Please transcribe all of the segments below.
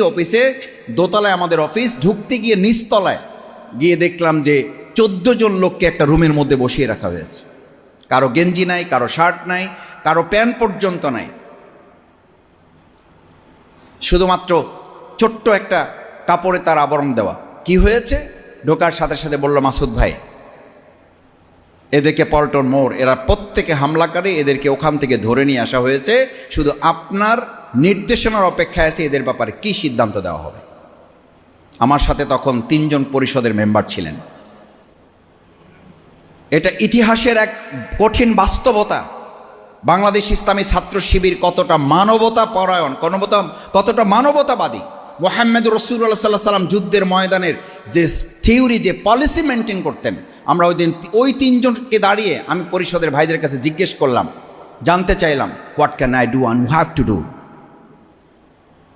অফিসে দোতলায় আমাদের অফিস, ঢুকতে গিয়ে নিচতলায় গিয়ে দেখলাম যে চোদ্দ জন লোককে একটা রুমের মধ্যে বসিয়ে রাখা হয়েছে। কারও গেঞ্জি নাই, কারও শার্ট নাই, কারও প্যান্ট পর্যন্ত নাই। শুধুমাত্র ছোট্ট একটা কাপড়ে তার আবরণ দেওয়া। কি হয়েছে? ঢোকার সাথে সাথে বলল, মাসুদ ভাই, এদেরকে পল্টন মোড়, এরা প্রত্যেকে হামলাকারী, এদেরকে ওখান থেকে ধরে নিয়ে আসা হয়েছে। শুধু আপনার নির্দেশনার অপেক্ষায় আছে এদের ব্যাপারে কি সিদ্ধান্ত দেওয়া হবে? আমার সাথে তখন তিনজন পরিষদের মেম্বার ছিলেন। এটা ইতিহাসের এক কঠিন বাস্তবতা। বাংলাদেশ ইসলামী ছাত্র শিবির কতটা মানবতা পরায়ণ কতটা কতটা মানবতাবাদী? মোহাম্মদ রসুল্লাহ সাল্লাহ সাল্লাম যুদ্ধের ময়দানের যে থিওরি, যে পলিসি মেনটেন করতেন, আমরা ওই দিন ওই তিনজনকে দাঁড়িয়ে আমি পরিষদের ভাইদের কাছে জিজ্ঞেস করলাম, জানতে চাইলাম what can I do and have to do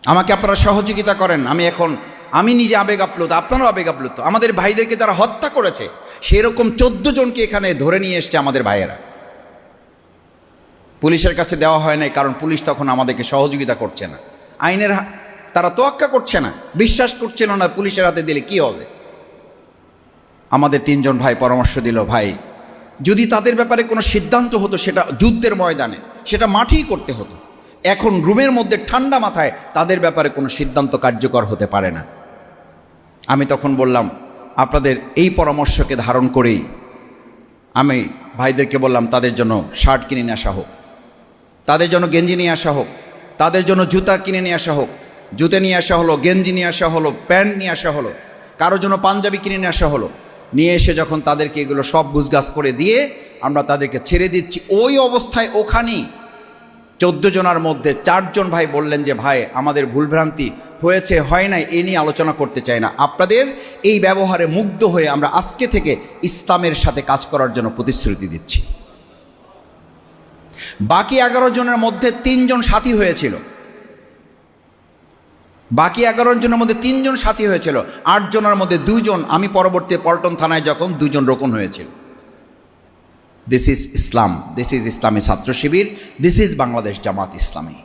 আমাকে আপনারা সহযোগিতা করেন। আমি এখন, আমি নিজে আবেগ আপ্লুত, আপনারাও আবেগ আপ্লুত। আমাদের ভাইদেরকে যারা হত্যা করেছে, সেরকম চোদ্দ জনকে এখানে ধরে নিয়ে এসছে আমাদের ভাইয়েরা। পুলিশের কাছে দেওয়া হয় নাই, কারণ পুলিশ তখন আমাদেরকে সহযোগিতা করছে না। আইনের তারা তোয়াক্কা করছে না, বিশ্বাস করছিল না পুলিশের হাতে দিলে কি হবে? আমাদের তিনজন ভাই পরামর্শ দিল, ভাই, যদি তাদের ব্যাপারে কোনো সিদ্ধান্ত হতো সেটা যুদ্ধের ময়দানে, সেটা মাঠেই করতে হতো। এখন রুমের মধ্যে ঠান্ডা মাথায় তাদের ব্যাপারে কোনো সিদ্ধান্ত কার্যকর হতে পারে না। আমি তখন বললাম, আপনাদের এই পরামর্শকে ধারণ করেই আমি ভাইদেরকে বললাম, তাদের জন্য শার্ট কিনে নিয়ে আসা হোক। তাদের জন্য গেঞ্জি নিয়ে আসা হোক। তাদের জন্য জুতা কিনে নিয়ে আসা হোক। জুতে নিয়ে আসা হলো, গেঞ্জি নিয়ে আসা হলো, প্যান্ট নিয়ে আসা হলো, কারোর জন্য পাঞ্জাবি কিনে নিয়ে আসা হলো। নিয়ে এসে যখন তাদেরকে এগুলো সব গুছগাছ করে দিয়ে আমরা তাদেরকে ছেড়ে দিচ্ছি, ওই অবস্থায় ওখানেই চোদ্দ জনার মধ্যে চারজন ভাই বললেন যে, ভাই, আমাদের ভুলভ্রান্তি হয়েছে, হয় নাই, এ নিয়ে আলোচনা করতে চাই না। আপনাদের এই ব্যবহারে মুগ্ধ হয়ে আমরা আজকে থেকে ইসলামের সাথে কাজ করার জন্য প্রতিশ্রুতি দিচ্ছি। বাকি এগারো জনের মধ্যে তিনজন সাথী হয়েছিল। বাকি এগারো জনের মধ্যে তিনজন সাথী হয়েছিল। আট জনের মধ্যে দুজন আমি পরবর্তী পল্টন থানায় যখন দুজন রোকন হয়েছিল। This is Islam this is Islami Chhatra Shibir this is Bangladesh Jamaat Islami